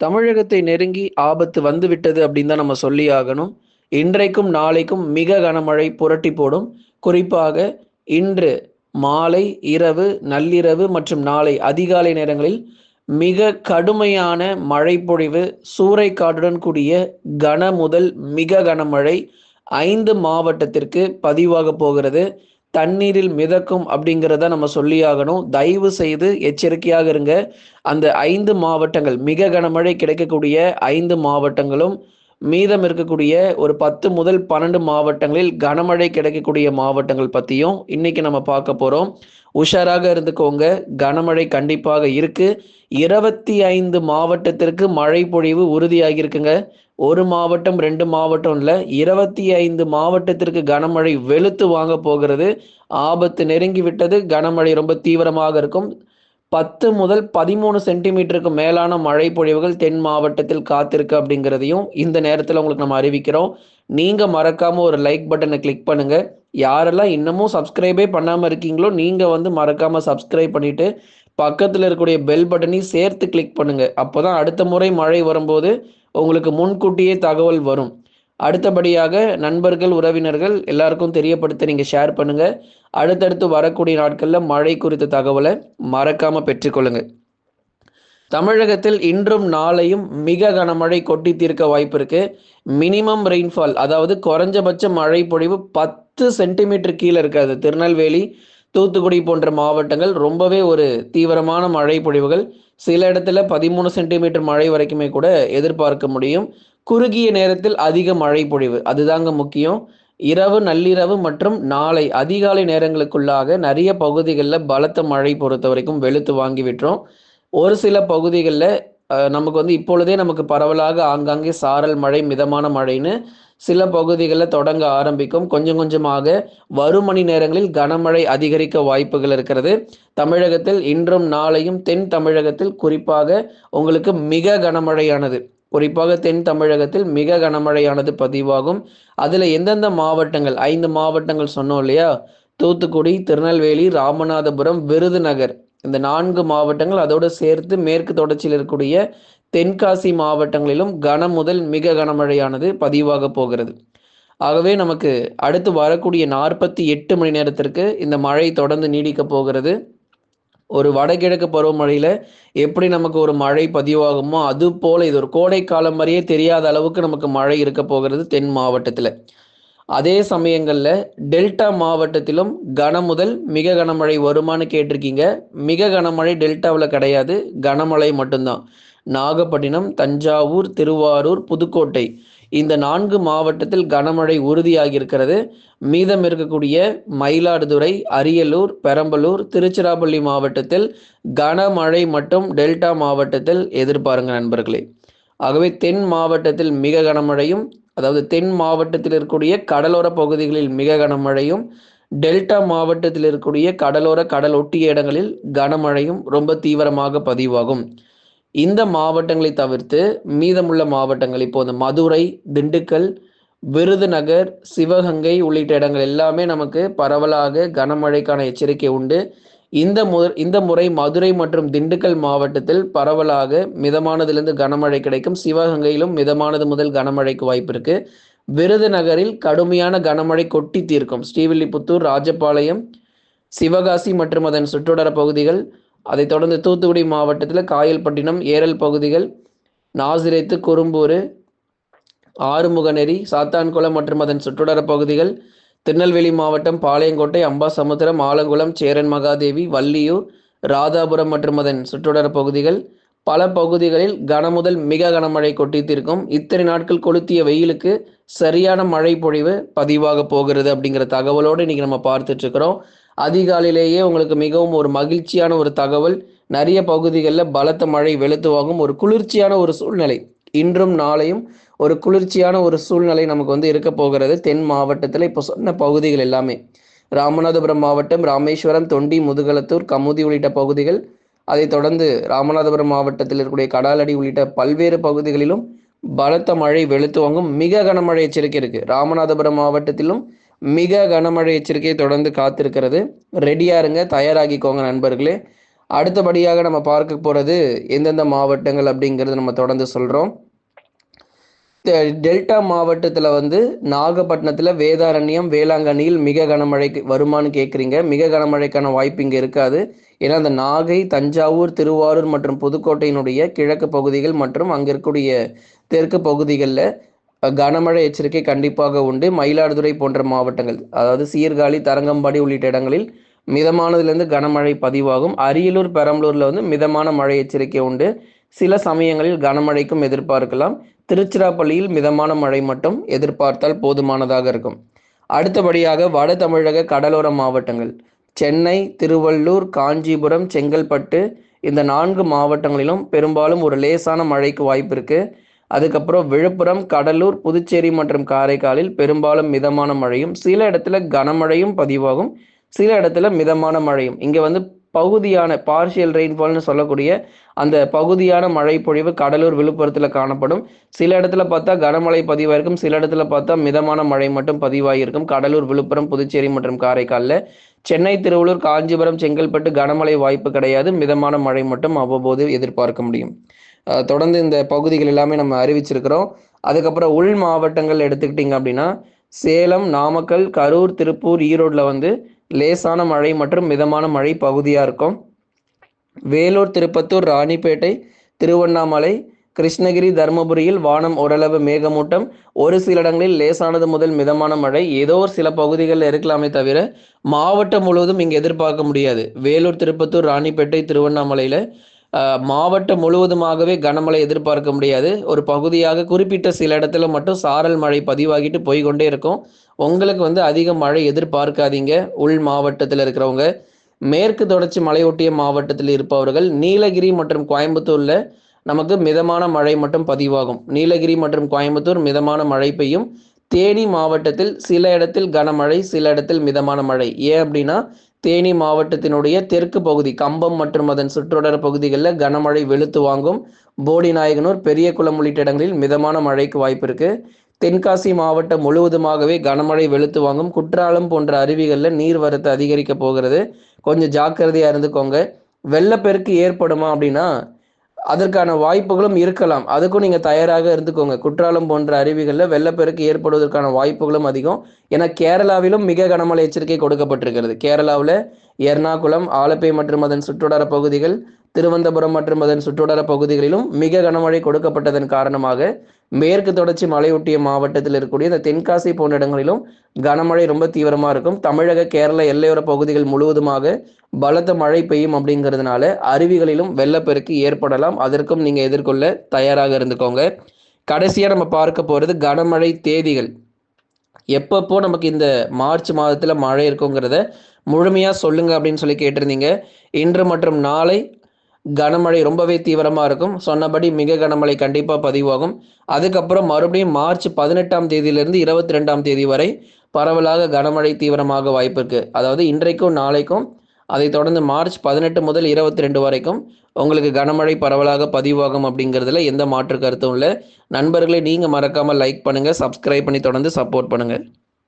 தமிழகத்தை நெருங்கி ஆபத்து வந்துவிட்டது அப்படின்னு தான் நம்ம சொல்லி ஆகணும். இன்றைக்கும் நாளைக்கும் மிக கனமழை புரட்டி போடும். குறிப்பாக இன்று மாலை இரவு நள்ளிரவு மற்றும் நாளை அதிகாலை நேரங்களில் மிக கடுமையான மழைப்பொழிவு சூறைக்காட்டுடன் சூறைக்காற்றுடன் கூடிய கன முதல் மிக கனமழை ஐந்து மாவட்டத்திற்கு பதிவாக போகிறது. தண்ணீரில் மிதக்கும் அப்படிங்கிறத நம்ம சொல்லியாகணும். தயவு செய்து எச்சரிக்கையாக இருங்க. அந்த ஐந்து மாவட்டங்கள் மிக கனமழை கிடைக்கக்கூடிய ஐந்து மாவட்டங்களும் மீதம் இருக்கக்கூடிய ஒரு பத்து முதல் பன்னெண்டு மாவட்டங்களில் கனமழை கிடைக்கக்கூடிய மாவட்டங்கள் பற்றியும் இன்னைக்கு நம்ம பார்க்க போகிறோம் உஷாராக இருந்துக்கோங்க. கனமழை கண்டிப்பாக இருக்கு. இருபத்தி ஐந்து மாவட்டத்திற்கு மழை பொழிவு உறுதியாகியிருக்குங்க. ஒரு மாவட்டம் ரெண்டு மாவட்டம் இல்லை இருபத்தி ஐந்து மாவட்டத்திற்கு கனமழை வெளுத்து வாங்க போகிறது. ஆபத்து நெருங்கி விட்டது. கனமழை ரொம்ப தீவிரமாக இருக்கும். பத்து முதல் பதிமூணு சென்டிமீட்டருக்கு மேலான மழை பொழிவுகள் தென் மாவட்டத்தில் காத்திருக்கு அப்படிங்கிறதையும் இந்த நேரத்தில் உங்களுக்கு நம்ம அறிவிக்கிறோம். நீங்கள் மறக்காமல் ஒரு லைக் பட்டனை கிளிக் பண்ணுங்கள் யாரெல்லாம் இன்னமும் சப்ஸ்கிரைபே பண்ணாமல் இருக்கீங்களோ நீங்கள் வந்து மறக்காமல் சப்ஸ்கிரைப் பண்ணிவிட்டு பக்கத்தில் இருக்கக்கூடிய பெல் பட்டனையும் சேர்த்து கிளிக் பண்ணுங்க. அப்போதான் அடுத்த முறை மழை வரும்போது உங்களுக்கு முன்கூட்டியே தகவல் வரும். அடுத்தபடியாக நண்பர்கள் உறவினர்கள் எல்லாருக்கும் தெரியப்படுத்த நீங்கள் ஷேர் பண்ணுங்கள் அடுத்தடுத்து வரக்கூடிய நாட்களில் மழை குறித்த தகவலை மறக்காமல் பெற்றுக்கொள்ளுங்கள் தமிழகத்தில் இன்றும் நாளையும் மிக கனமழை கொட்டி தீர்க்க வாய்ப்பு இருக்கு. மினிமம் ரெயின்ஃபால் அதாவது குறைஞ்சபட்ச மழை பொழிவு பத்து சென்டிமீட்டர் கீழே இருக்காது திருநெல்வேலி தூத்துக்குடி போன்ற மாவட்டங்கள் ரொம்பவே ஒரு தீவிரமான மழை பொழிவுகள். சில இடத்துல பதிமூணு சென்டிமீட்டர் மழை வரைக்குமே கூட எதிர்பார்க்க முடியும். குறுகிய நேரத்தில் அதிக மழை பொழிவு அதுதாங்க முக்கியம். இரவு நள்ளிரவு மற்றும் நாளை அதிகாலை நேரங்களுக்குள்ளாக நிறைய பகுதிகளில் பலத்த மழை பொறுத்த வரைக்கும் வெளுத்து வாங்கி விட்டுரும். ஒரு சில பகுதிகளில் நமக்கு வந்து இப்பொழுதே நமக்கு பரவலாக ஆங்காங்கே சாரல் மழை மிதமான மழைன்னு சில பகுதிகளில் தொடங்க ஆரம்பிக்கும். கொஞ்சம் கொஞ்சமாக வரும் மணி நேரங்களில் கனமழை அதிகரிக்க வாய்ப்புகள் இருக்கிறது. தமிழகத்தில் இன்றும் நாளையும் தென் தமிழகத்தில் குறிப்பாக உங்களுக்கு மிக கனமழையானது. குறிப்பாக தென் தமிழகத்தில் மிக கனமழையானது பதிவாகும். அதில் எந்தெந்த மாவட்டங்கள்? ஐந்து மாவட்டங்கள் சொன்னோம் இல்லையா? தூத்துக்குடி திருநெல்வேலி ராமநாதபுரம் விருதுநகர். இந்த நான்கு மாவட்டங்கள் அதோடு சேர்த்து மேற்கு தொடர்ச்சியில் இருக்கக்கூடிய தென்காசி மாவட்டங்களிலும் கனம் முதல் மிக கனமழையானது பதிவாக போகிறது. ஆகவே நமக்கு அடுத்து வரக்கூடிய நாற்பத்தி எட்டு மணி நேரத்திற்கு இந்த மழை தொடர்ந்து நீடிக்க போகிறது. ஒரு வடகிழக்கு பருவமழையில் எப்படி நமக்கு ஒரு மழை பதிவாகுமோ அது போல் இது ஒரு கோடை காலம் மாதிரியே தெரியாத அளவுக்கு நமக்கு மழை இருக்க போகிறது தென் மாவட்டத்தில். அதே சமயங்களில் டெல்டா மாவட்டத்திலும் கன முதல் மிக கனமழை வருமானு கேட்டிருக்கீங்க. மிக கனமழை டெல்டாவில் கிடையாது. கனமழை மட்டும்தான். நாகப்பட்டினம் தஞ்சாவூர் திருவாரூர் புதுக்கோட்டை இந்த நான்கு மாவட்டத்தில் கனமழை உறுதியாகியிருக்கிறது. மீதம் இருக்கக்கூடிய மயிலாடுதுறை அரியலூர் பெரம்பலூர் திருச்சிராப்பள்ளி மாவட்டத்தில் கனமழை மட்டும் டெல்டா மாவட்டத்தில் எதிர்பாருங்க நண்பர்களே. ஆகவே தென் மாவட்டத்தில் மிக கனமழையும் அதாவது தென் மாவட்டத்தில் இருக்கக்கூடிய கடலோர பகுதிகளில் மிக கனமழையும் டெல்டா மாவட்டத்தில் இருக்கக்கூடிய கடலோர கடல் ஒட்டிய இடங்களில் கனமழையும் ரொம்ப தீவிரமாக பதிவாகும். இந்த மாவட்டங்களை தவிர்த்து மீதமுள்ள மாவட்டங்கள் இப்போ இந்த மதுரை திண்டுக்கல் விருதுநகர் சிவகங்கை உள்ளிட்ட இடங்கள் எல்லாமே நமக்கு பரவலாக கனமழைக்கான எச்சரிக்கை உண்டு. இந்த மு இந்த முறை மதுரை மற்றும் திண்டுக்கல் மாவட்டத்தில் பரவலாக மிதமானதிலிருந்து கனமழை கிடைக்கும். சிவகங்கையிலும் மிதமானது முதல் கனமழைக்கு வாய்ப்பு இருக்கு. விருதுநகரில் கடுமையான கனமழை கொட்டி தீர்க்கும். ஸ்ரீவில்லிபுத்தூர் ராஜபாளையம் சிவகாசி மற்றும் அதன் சுற்றுடர பகுதிகள் அதைத் தொடர்ந்து தூத்துக்குடி மாவட்டத்தில் காயல்பட்டினம் ஏரல் பகுதிகள் நாசிரைத்து குறும்பூர் ஆறுமுகநெறி சாத்தான்குளம் மற்றும் அதன் சுற்றுடர பகுதிகள் திருநெல்வேலி மாவட்டம் பாளையங்கோட்டை அம்பாசமுத்திரம் ஆலங்குளம் சேரன் மகாதேவி வள்ளியூர் ராதாபுரம் மற்றும் அதன் சுற்றுவட்டார பகுதிகள். பல பகுதிகளில் கனமுதல் மிக கனமழை கொட்டி தீர்க்கும் இத்தனை நாட்கள் கொளுத்திய வெயிலுக்கு சரியான மழை பொழிவு பதிவாக போகிறது அப்படிங்கிற தகவலோடு இன்னைக்கு நம்ம பார்த்துட்டு இருக்கிறோம். அதிகாலையிலேயே உங்களுக்கு மிகவும் ஒரு மகிழ்ச்சியான ஒரு தகவல். நிறைய பகுதிகளில் பலத்த மழை வெளுத்துவாகும் ஒரு குளிர்ச்சியான ஒரு சூழ்நிலை. இன்றும் நாளையும் ஒரு குளிர்ச்சியான ஒரு சூழ்நிலை நமக்கு வந்து இருக்க போகிறது. தென் மாவட்டத்தில் இப்போ சொன்ன பகுதிகள் எல்லாமே. ராமநாதபுரம் மாவட்டம் ராமேஸ்வரம் தொண்டி முதுகலத்தூர் கமுதி உள்ளிட்ட பகுதிகள். அதைத் தொடர்ந்து ராமநாதபுரம் மாவட்டத்தில் இருக்கக்கூடிய கடாலடி உள்ளிட்ட பல்வேறு பகுதிகளிலும் பலத்த மழை வெளுத்துவாங்கும் மிக கனமழை எச்சரிக்கை இருக்கு. ராமநாதபுரம் மாவட்டத்திலும் மிக கனமழை எச்சரிக்கை தொடர்ந்து காத்திருக்கிறது. ரெடியா இருங்க தயாராகிக்கோங்க நண்பர்களே. அடுத்தபடியாக நம்ம பார்க்க போகிறது எந்தெந்த மாவட்டங்கள் அப்படிங்கிறது நம்ம தொடர்ந்து சொல்கிறோம் டெல்டா மாவட்டத்தில் வந்து நாகப்பட்டினத்தில் வேதாரண்யம் வேளாங்கண்ணியில் மிக கனமழை வருமானு கேட்குறீங்க மிக கனமழைக்கான வாய்ப்பு இங்கே இருக்காது. ஏன்னா அந்த நாகை தஞ்சாவூர் திருவாரூர் மற்றும் புதுக்கோட்டையினுடைய கிழக்கு பகுதிகள் மற்றும் அங்கே இருக்கக்கூடிய தெற்கு பகுதிகளில் கனமழை எச்சரிக்கை கண்டிப்பாக உண்டு. மயிலாடுதுறை போன்ற மாவட்டங்கள் அதாவது சீர்காழி தரங்கம்பாடி உள்ளிட்ட இடங்களில் மிதமானதுலேருந்து கனமழை பதிவாகும். அரியலூர் பெரம்பலூரில் வந்து மிதமான மழை எச்சரிக்கை உண்டு. சில சமயங்களில் கனமழைக்கும் எதிர்பார்க்கலாம். திருச்சிராப்பள்ளியில் மிதமான மழை மட்டும் எதிர்பார்த்தால் போதுமானதாக இருக்கும். அடுத்தபடியாக வட தமிழக கடலோர மாவட்டங்கள். சென்னை திருவள்ளூர் காஞ்சிபுரம் செங்கல்பட்டு இந்த நான்கு மாவட்டங்களிலும் பெரும்பாலும் ஒரு லேசான மழைக்கு வாய்ப்பு இருக்குது அதுக்கப்புறம் விழுப்புரம் கடலூர் புதுச்சேரி மற்றும் காரைக்காலில் பெரும்பாலும் மிதமான மழையும் சில இடத்துல கனமழையும் பதிவாகும். சில இடத்துல மிதமான மழையும். இங்கே வந்து பகுதியான பார்ஷியல் ரெயின்ஃபால்னு சொல்லக்கூடிய அந்த பகுதியான மழை பொழிவு கடலூர் விழுப்புரத்தில் காணப்படும். சில இடத்துல பார்த்தா கனமழை பதிவாயிருக்கும். சில இடத்துல பார்த்தா மிதமான மழை மட்டும் பதிவாகியிருக்கும் கடலூர் விழுப்புரம் புதுச்சேரி மற்றும் காரைக்காலில். சென்னை திருவள்ளூர் காஞ்சிபுரம் செங்கல்பட்டு கனமழை வாய்ப்பு கிடையாது. மிதமான மழை மட்டும் அவ்வப்போது எதிர்பார்க்க முடியும். தொடர்ந்து இந்த பகுதிகள் எல்லாமே நம்ம அறிவிச்சிருக்கிறோம். அதுக்கப்புறம் உள் மாவட்டங்கள் எடுத்துக்கிட்டிங்க அப்படின்னா சேலம் நாமக்கல் கரூர் திருப்பூர் ஈரோட்டில் வந்து லேசான மழை மற்றும் மிதமான மழை பகுதியாக இருக்கும். வேலூர் திருப்பத்தூர் ராணிப்பேட்டை திருவண்ணாமலை கிருஷ்ணகிரி தருமபுரியில் வானம் ஓரளவு மேகமூட்டம். ஒரு சில இடங்களில் லேசானது முதல் மிதமான மழை. ஏதோ ஒரு சில பகுதிகளில் இருக்கலாமே தவிர மாவட்டம் முழுவதும் இங்கே எதிர்பார்க்க முடியாது. வேலூர் திருப்பத்தூர் ராணிப்பேட்டை திருவண்ணாமலையில் மாவட்டம் முழுவதுமாகவே கனமழை எதிர்பார்க்க முடியாது. ஒரு பகுதியாக குறிப்பிட்ட சில இடத்துல மட்டும் சாரல் மழை பதிவாகிட்டு போய்கொண்டே இருக்கும். உங்களுக்கு வந்து அதிக மழை எதிர்பார்க்காதீங்க. உள் மாவட்டத்தில் இருக்கிறவங்க. மேற்கு தொடர்ச்சி மலையொட்டிய மாவட்டத்தில் இருப்பவர்கள் நீலகிரி மற்றும் கோயம்புத்தூரில் நமக்கு மிதமான மழை மட்டும் பதிவாகும். நீலகிரி மற்றும் கோயம்புத்தூர் மிதமான மழை பெய்யும். தேனி மாவட்டத்தில் சில இடத்தில் கனமழை சில இடத்தில் மிதமான மழை. ஏன் அப்படின்னா தேனி மாவட்டத்தினுடைய தெற்கு பகுதி கம்பம் மற்றும் அதன் சுற்றுவட்டார பகுதிகளில் கனமழை வெளுத்து வாங்கும். போடி நாயகனூர் பெரிய குளம் உள்ளிட்ட இடங்களில் மிதமான மழைக்கு வாய்ப்பு இருக்கு. தென்காசி மாவட்டம் முழுவதுமாகவே கனமழை வெளுத்து வாங்கும். குற்றாலம் போன்ற அருவிகளில் நீர் வரத்து அதிகரிக்க போகிறது. கொஞ்சம் ஜாக்கிரதையாக இருந்துக்கோங்க. வெள்ளப்பெருக்கு ஏற்படுமா அப்படின்னா அதற்கான வாய்ப்புகளும் இருக்கலாம். அதுக்கும் நீங்கள் தயாராக இருந்துக்கோங்க. குற்றாலம் போன்ற அருவிகளில் வெள்ளப்பெருக்கு ஏற்படுவதற்கான வாய்ப்புகளும் அதிகம். ஏன்னா கேரளாவிலும் மிக கனமழை எச்சரிக்கை கொடுக்கப்பட்டிருக்கிறது. கேரளாவில் எர்ணாகுளம் ஆலப்பை மற்றும் அதன் சுற்றுவட்டார பகுதிகள் திருவனந்தபுரம் மற்றும் அதன் சுற்றுவட்டார பகுதிகளிலும் மிக கனமழை கொடுக்கப்பட்டதன் காரணமாக மேற்கு தொடர்ச்சி மலையொட்டிய மாவட்டத்தில் இருக்கக்கூடிய இந்த தென்காசி போன்ற இடங்களிலும் கனமழை ரொம்ப தீவிரமாக இருக்கும். தமிழக கேரள எல்லையோர பகுதிகள் முழுவதுமாக பலத்த மழை பெய்யும் அப்படிங்கிறதுனால அருவிகளிலும் வெள்ளப்பெருக்கு ஏற்படலாம். அதற்கும் நீங்கள் எதிர்கொள்ள தயாராக இருந்துக்கோங்க. கடைசியாக நம்ம பார்க்க போகிறது கனமழை தேதிகள். எப்பப்போ நமக்கு இந்த மார்ச் மாதத்தில் மழை இருக்குங்கிறத முழுமையாக சொல்லுங்கள் அப்படின்னு சொல்லி கேட்டிருந்தீங்க. இன்று மற்றும் நாளை கனமழை ரொம்பவே தீவிரமாக இருக்கும். சொன்னபடி மிக கனமழை கண்டிப்பாக பதிவாகும். அதுக்கப்புறம் மறுபடியும் மார்ச் பதினெட்டாம் தேதியிலிருந்து இருபத்தி ரெண்டாம் தேதி வரை பரவலாக கனமழை தீவிரமாக வாய்ப்பு இருக்குது அதாவது இன்றைக்கும் நாளைக்கும் அதைத் தொடர்ந்து மார்ச் பதினெட்டு முதல் இருபத்தி ரெண்டு வரைக்கும் உங்களுக்கு கனமழை பரவலாக பதிவாகும் அப்படிங்கிறதுல எந்த மாற்று கருத்தும் இல்லை. நண்பர்களை நீங்கள் மறக்காமல் லைக் பண்ணுங்கள் சப்ஸ்கிரைப் பண்ணி தொடர்ந்து சப்போர்ட் பண்ணுங்கள்